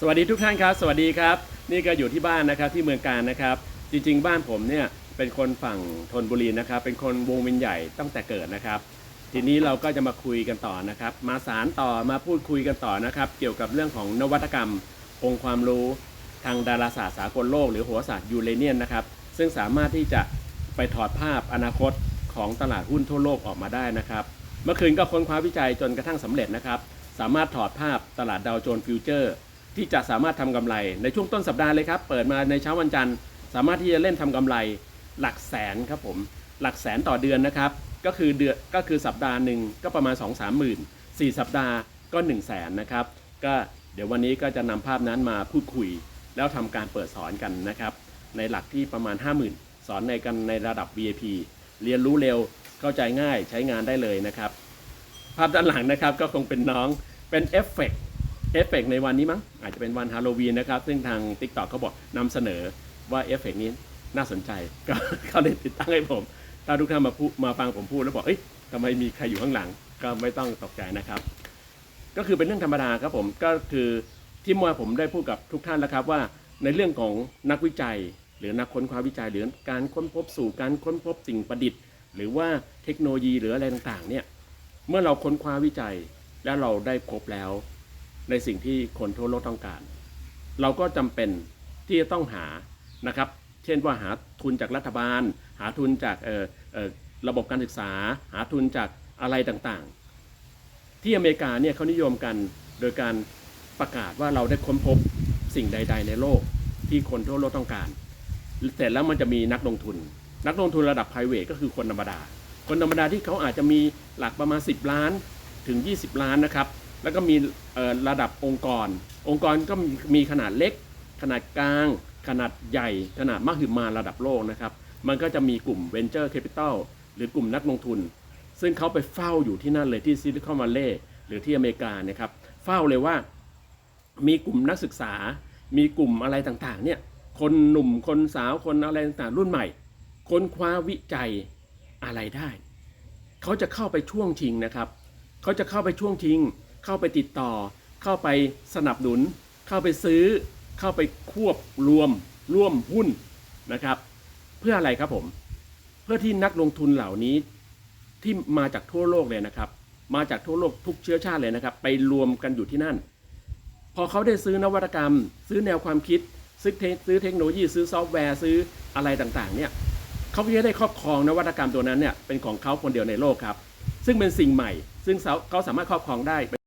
สวัสดีทุกท่านครับ สวัสดีครับ นี่ก็อยู่ที่บ้านนะครับที่เมืองการนะครับ จริง ๆ บ้านผมเนี่ยเป็นคนฝั่งธนบุรีนะครับ เป็นคนวงเวินใหญ่ตั้งแต่เกิดนะครับ ทีนี้เราก็จะมาคุยกันต่อนะครับ มาสารต่อมาพูดคุยกันต่อนะครับ เกี่ยวกับเรื่องของนวัตกรรม องค์ความรู้ทางดาราศาสตร์สากลโลก หรือโหราศาสตร์ยูเรเนียนนะครับ ซึ่งสามารถที่จะไปถอดภาพอนาคตของตลาดหุ้นทั่วโลกออกมาได้นะครับ เมื่อคืนก็ค้นคว้าวิจัยจนกระทั่งสำเร็จนะครับ สามารถถอดภาพตลาดดาวโจนส์ฟิวเจอร์ ที่จะสามารถทำกำไร ในช่วงต้นสัปดาห์เลยครับ เปิดมาในเช้าวันจันทร์ สามารถที่จะเล่นทำกำไรหลักแสนครับผม หลักแสนต่อเดือนนะครับ ก็คือเดือนก็คือสัปดาห์หนึ่งก็ประมาณ 2 3 0 0 0 0 4 สัปดาห์ก็ 1 0 0 0 0แสนนะครับ ก็เดี๋ยววันนี้ก็จะนำภาพนั้นมาพูดคุย แล้วทำการเปิดสอนกันนะครับ ในหลักที่ประมาณ 50,000 สอนในกันในระดับ VIP เรียนรู้เร็วเข้าใจง่ายใช้งานได้เลยนะครับ ภาพด้านหลังนะครับก็คงเป็นน้องเป็นเอฟเฟกต์ เอฟเฟกต์ในวันนี้มั้งอาจจะเป็นวันฮาโลวีนนะครับ ซึ่งทาง t ิ k t o k เขาบอกนำเสนอว่าเอฟเฟกต์นี้น่าสนใจ ก็เขาเลยติดตั้งให้ผม ถ้าทุกท่านมาพูมาฟังผมพูดแล้วบอกเอ้ยทำไมมีใครอยู่ข้างหลัง ก็ไม่ต้องตกใจนะครับ ก็คือเป็นเรื่องธรรมดาครับผมก็คือที่เมื่อผมได้พูดกับทุกท่านแล้วครับว่าในเรื่องของนักวิจัย หรือนักค้นคว้าวิจัยหรือการค้นพบสู่การค้นพบสิ่งประดิษฐ์ หรือว่าเทคโนโลยีหรืออะไรต่างๆเนี่ยเมื่อเราค้นคว้าวิจัยแล้วเราได้พบแล้ว ในสิ่งที่คนทั่วโลกต้องการ เราก็จำเป็นที่จะต้องหานะครับ เช่นว่าหาทุนจากรัฐบาล หาทุนจากระบบการศึกษา หาทุนจากอะไรต่างๆ ที่อเมริกาเนี่ยเขานิยมกันโดยการประกาศว่าเราได้ค้นพบสิ่งใด ๆ ในโลกที่คนทั่วโลกต้องการเสร็จแล้วมันจะมีนักลงทุน นักลงทุนระดับ p r i v a t ก็คือคนธรรมดา คนธรรมดาที่เขาอาจจะมีหลักประมาณ 10 ล้านถึง 20 ล้านนะครับ แล้วก็มี ระดับองค์กร องค์กรก็มีขนาดเล็ก ขนาดกลาง ขนาดใหญ่ ขนาดมหึมาระดับโลกนะครับ มันก็จะมีกลุ่ม Venture Capital หรือกลุ่มนักลงทุน ซึ่งเขาไปเฝ้าอยู่ที่นั่นเลยที่ซิลิคอนวัลเลย์หรือที่อเมริกานะครับ เฝ้าเลยว่ามีกลุ่มนักศึกษา มีกลุ่มอะไรต่างๆ เนี่ย คนหนุ่ม คนสาว คนอะไรต่างๆ รุ่นใหม่ ค้นคว้าวิจัยอะไรได้ เขาจะเข้าไปช่วงชิงนะครับ เขาจะเข้าไปช่วงชิง เข้าไปติดต่อ เข้าไปสนับสนุน เข้าไปซื้อ เข้าไปควบรวม ร่วมหุ้นนะครับ เพื่ออะไรครับผม เพื่อที่นักลงทุนเหล่านี้ที่มาจากทั่วโลกเลยนะครับ มาจากทั่วโลกทุกเชื้อชาติเลยนะครับ ไปรวมกันอยู่ที่นั่น พอเขาได้ซื้อนวัตกรรม ซื้อแนวความคิด ซื้อเทซื้อเทคโนโลยี ซื้อซอฟต์แวร์ซื้ออะไรต่างๆ เนี่ยเขาก็จะได้ครอบครองนวัตกรรมตัวนั้นเนี่ยเป็นของเขาคนเดียวในโลกครับ ซึ่งเป็นสิ่งใหม่ ซึ่งเขาเขาสามารถครอบครองได้